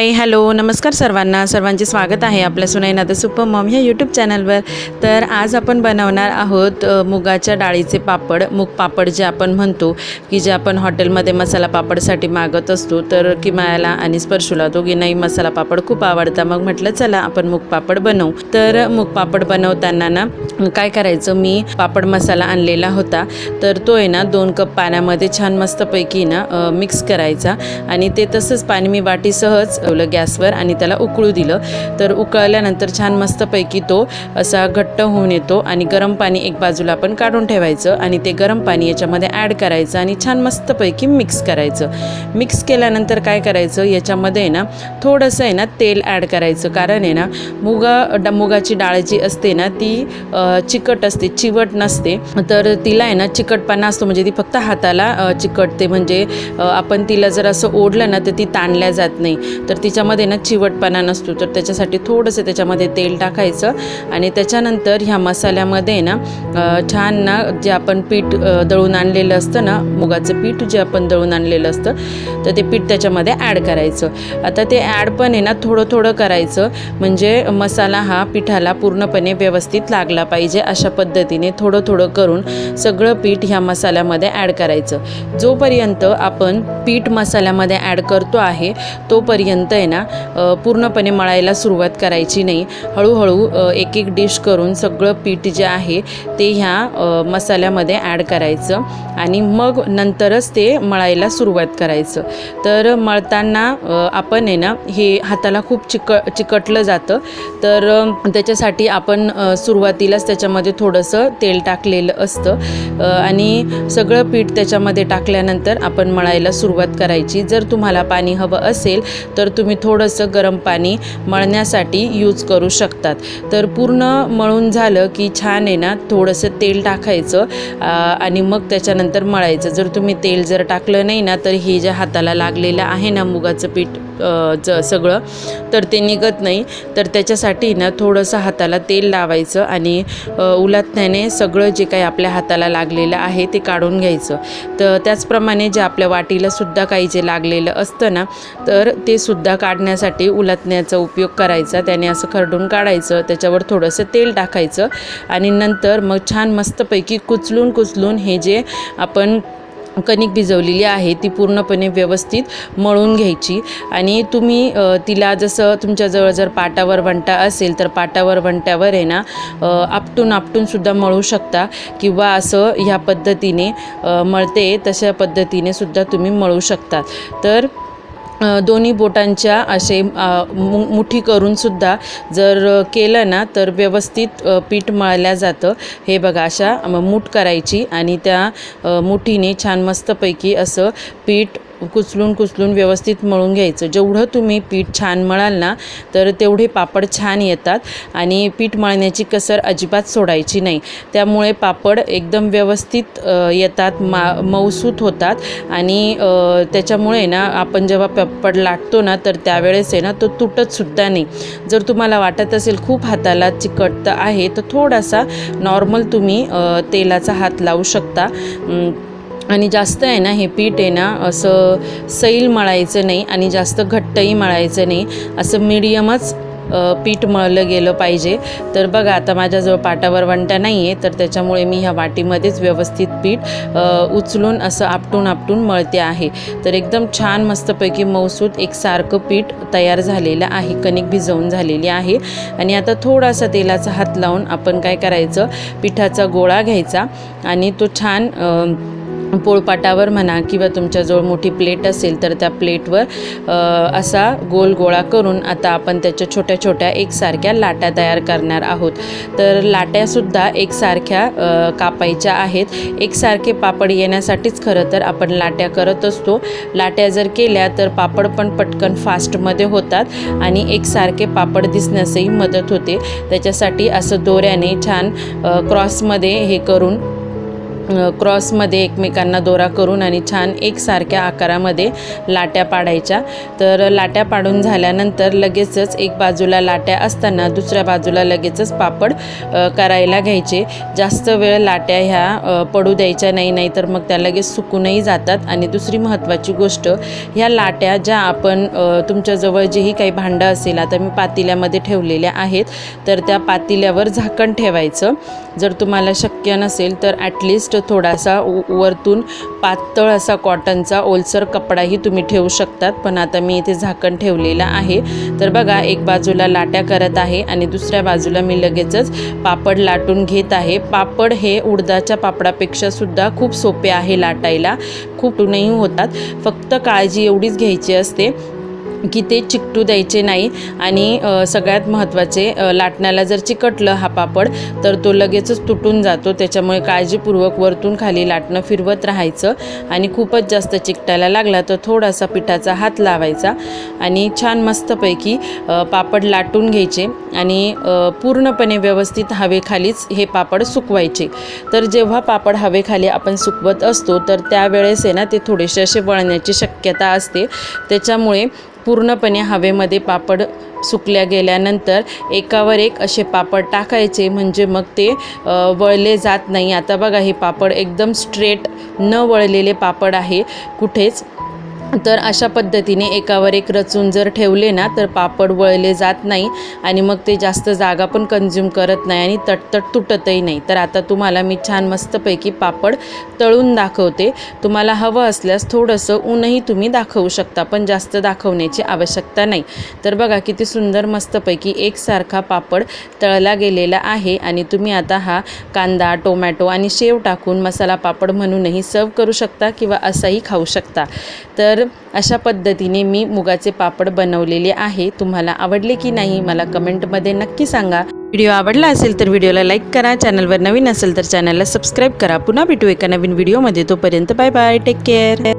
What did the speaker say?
Hi hello नमस्कार सर्वांना. सर्वांचे स्वागत आहे आपल्या सुनाईना द सुपर मॉम ह्या यूट्यूब चॅनलवर. तर आज आपण बनवणार आहोत मुगाच्या डाळीचे पापड. मूग पापड जे आपण म्हणतो की जे आपण हॉटेलमध्ये मसाला पापडसाठी मागत असतो तर किमायाला आणि स्पर्शूला दोघींनाही मसाला पापड खूप आवडता. मग म्हटलं चला आपण मूग पापड बनवू. तर मूग पापड बनवताना ना काय करायचं मी पापड मसाला आणलेला होता. तर तो आहे ना दोन कप पाण्यामध्ये छान मस्तपैकी ना मिक्स करायचा. आणि ते तसंच पाणी मी वाटी सहज ठेवलं गॅसवर आणि त्याला उकळू दिलं. तर उकळल्यानंतर छान मस्तपैकी तो असा घट्ट होऊन येतो आणि गरम पाणी एक बाजूला आपण काढून ठेवायचं आणि ते गरम पाणी याच्यामध्ये ॲड करायचं आणि छान मस्तपैकी मिक्स करायचं. मिक्स केल्यानंतर काय करायचं? याच्यामध्ये आहे ना थोडंसं आहे ना तेल ॲड करायचं. कारण आहे ना मुगा मुगाची डाळ जी असते ना ती चिकट असते चिवट नसते. तर तिला आहे ना चिकटपणा असतो. म्हणजे ती फक्त हाताला चिकटते. म्हणजे आपण तिला जर असं ओढलं ना तर ती ताणल्या जात नाही. तर तिच्यामध्ये ना चिवटपणा नसतो. तर त्याच्यासाठी थोडंसं त्याच्यामध्ये तेल टाकायचं आणि त्याच्यानंतर ह्या मसाल्यामध्ये ना छान ना जे आपण पीठ दळून आणलेलं असतं ना मुगाचं पीठ जे आपण दळून आणलेलं असतं तर ते पीठ त्याच्यामध्ये ॲड करायचं. आता ते ॲड पण आहे ना थोडं थोडं करायचं. म्हणजे मसाला हा पिठाला पूर्णपणे व्यवस्थित लागला पाहिजे अशा पद्धतीने थोडं थोडं करून सगळं पीठ ह्या मसाल्यामध्ये ॲड करायचं. जोपर्यंत आपण पीठ मसाल्यामध्ये ॲड करतो आहे तोपर्यंत आहे ना पूर्णपणे मळायला सुरुवात करायची नाही. हळूहळू एक एक डिश करून सगळं पीठ जे आहे ते ह्या मसाल्यामध्ये ॲड करायचं आणि मग नंतरच ते मळायला सुरुवात करायचं. तर मळताना आपण आहे ना हे हाताला खूप चिक चिकटलं जातं. तर त्याच्यासाठी आपण सुरुवातीलाच त्याच्यामध्ये थोडंसं तेल टाकलेलं असतं. आणि सगळं पीठ त्याच्यामध्ये टाकल्यानंतर आपण मळायला सुरुवात करायची. जर तुम्हाला पाणी हवं असेल तर तुम्ही थोडंसं गरम पाणी मळण्यासाठी यूज करू शकतात. तर पूर्ण मळून झालं की छान आहे ना थोडंसं तेल टाकायचं आणि मग त्याच्यानंतर मळायचं. जर तुम्ही तेल जर टाकलं नाही ना तर हे जे हाताला लागलेलं आहे ना मुगाचं पीठ ज सगळं तर ते निघत नाही. तर त्याच्यासाठी ना थोडंसं हाताला तेल लावायचं आणि उलातण्याने सगळं जे काही आपल्या हाताला लागलेलं आहे ते काढून घ्यायचं. तर त्याचप्रमाणे जे आपल्या वाटीला सुद्धा काही जे लागलेलं असतं ना तर ते सुद्धा काढण्यासाठी उलटण्याचा उपयोग करायचा त्याने असं खरडून काढायचं त्याच्यावर थोडंसं तेल टाकायचं आणि नंतर मग छान मस्तपैकी कुचलून कुचलून हे जे आपण कणिक भिजवलेली आहे ती पूर्णपणे व्यवस्थित मळून घ्यायची. आणि तुम्ही तिला जसं तुमच्याजवळ जर पाटावर वंटा असेल तर पाटावर वंट्यावर आहे ना आपटून आपटूनसुद्धा मळू शकता किंवा असं ह्या पद्धतीने मळते तशा पद्धतीने सुद्धा तुम्ही मळू शकता. तर दोन्ही बोटांच्या असे मु मुठी करून सुद्धा जर केलं ना तर व्यवस्थित पीठ मळल्या जातं. हे बघा अशा मूठ करायची आणि त्या मुठीने छान मस्तपैकी असं पीठ कुचलून कुचलून व्यवस्थित मळून घ्यायचं. जेवढं तुम्ही पीठ छान मळाल ना तर तेवढे पापड छान येतात आणि पीठ मळण्याची कसर अजिबात सोडायची नाही. त्यामुळे पापड एकदम व्यवस्थित येतात मा मऊसूत होतात आणि त्याच्यामुळे ना आपण जेव्हा पापड लाटतो ना तर त्यावेळेस आहे ना तो तुटतसुद्धा नाही. जर तुम्हाला वाटत असेल खूप हाताला चिकटतं आहे तर थोडासा नॉर्मल तुम्ही तेलाचा हात लावू शकता. आणि जास्त आहे ना हे पीठ आहे ना असं सैल मळायचं नाही आणि जास्त घट्टही मळायचं नाही. असं मिडियमच पीठ मळलं गेलं पाहिजे. तर बघा आता माझ्याजवळ पाटावर वंटा नाही आहे तर त्याच्यामुळे मी ह्या वाटीमध्येच व्यवस्थित पीठ उचलून असं आपटून आपटून मळते आहे. तर एकदम छान मस्तपैकी मौसूद एकसारखं पीठ तयार झालेलं आहे कणिक भिजवून झालेली आहे. आणि आता थोडासा तेलाचा हात लावून आपण काय करायचं पिठाचा गोळा घ्यायचा आणि तो छान पोळपाटावर म्हणा किंवा तुमच्याजवळ मोठी प्लेट असेल तर त्या प्लेटवर असा गोल गोळा करून आता आपण त्याच्या छोट्या छोट्या एकसारख्या लाट्या तयार करणार आहोत. तर लाट्यासुद्धा एकसारख्या कापायच्या आहेत. एकसारखे पापड येण्यासाठीच खरं तर आपण लाट्या करत असतो. लाट्या जर केल्या तर पापड पण पटकन फास्टमध्ये होतात आणि एकसारखे पापड दिसण्यासही मदत होते. त्याच्यासाठी असं दोऱ्याने छान क्रॉसमध्ये हे करून क्रॉसमध्ये एकमेकांना दोरा करून आणि छान एकसारख्या आकारामध्ये लाट्या पाडायच्या. तर लाट्या पाडून झाल्यानंतर लगेचच एक बाजूला लाट्या असताना दुसऱ्या बाजूला लगेचच पापड करायला घ्यायचे. जास्त वेळ लाट्या ह्या पडू द्यायच्या नाही नाही तर मग त्या लगेच सुकूनही जातात. आणि दुसरी महत्त्वाची गोष्ट ह्या लाट्या ज्या आपण तुमच्याजवळ जेही काही भांडं असेल आता मी पातेल्यामध्ये ठेवलेल्या आहेत तर त्या पातेल्यावर झाकण ठेवायचं. जर तुम्हाला शक्य नसेल तर ॲटलिस्ट थोडासा वरतून पातळ असा कॉटनचा ओलसर कपडाही तुम्ही ठेवू शकतात. पण आता मी इथे झाकण ठेवलेलं आहे. तर बघा एक बाजूला लाट्या करत आहे आणि दुसऱ्या बाजूला मी लगेचच पापड लाटून घेत आहे. पापड हे उडदाच्या पापडापेक्षा सुद्धा खूप सोपे आहे लाटायला. खूप होतात. फक्त काळजी एवढीच घ्यायची असते. की ते चिकटू द्यायचे नाही आणि सगळ्यात महत्त्वाचे लाटण्याला जर चिकटलं हा पापड तर तो लगेचच तुटून जातो. त्याच्यामुळे काळजीपूर्वक वरतून खाली लाटणं फिरवत राहायचं आणि खूपच जास्त चिकटायला लागला तर थोडासा पिठाचा हात लावायचा आणि छान मस्तपैकी पापड लाटून घ्यायचे आणि पूर्णपणे व्यवस्थित हवेखालीच हे पापड सुकवायचे. तर जेव्हा पापड हवेखाली आपण सुकवत असतो तर त्यावेळेस आहे ना ते थोडेसे असे वळण्याची शक्यता असते. त्याच्यामुळे पूर्णपणे हवेमध्ये पापड सुकल्या गेल्यानंतर एकावर एक असे पापड टाकायचे. म्हणजे मग ते वळले जात नाही. आता बघा हे पापड एकदम स्ट्रेट न वळलेले पापड आहे. कुठेच तर अशा पद्धतीने एकावर एक रचून जर ठेवले ना तर पापड वळले जात नाही आणि मग ते जास्त जागा पण कन्झ्युम करत नाही आणि तटतट तुटतही नाही. तर आता तुम्हाला मी छान मस्तपैकी पापड तळून दाखवते. तुम्हाला हवं असल्यास थोडंसं ऊनही तुम्ही दाखवू शकता पण जास्त दाखवण्याची आवश्यकता नाही. तर बघा किती सुंदर मस्तपैकी एकसारखा पापड तळला गेलेला आहे आणि तुम्ही आता हा कांदा टोमॅटो आणि शेव टाकून मसाला पापड म्हणूनही सर्व करू शकता किंवा असाही खाऊ शकता. तर तर अशा पद्धतीने मी मुगाचे पापड बनवलेले आहे. तुम्हाला आवडले की नाही मला कमेंटमध्ये नक्की सांगा. व्हिडिओ आवडला असेल तर व्हिडिओला लाईक करा. चॅनलवर नवीन असेल तर चॅनलला सबस्क्राईब करा. पुन्हा भेटू एका नवीन व्हिडिओमध्ये. तोपर्यंत बाय बाय. Take care.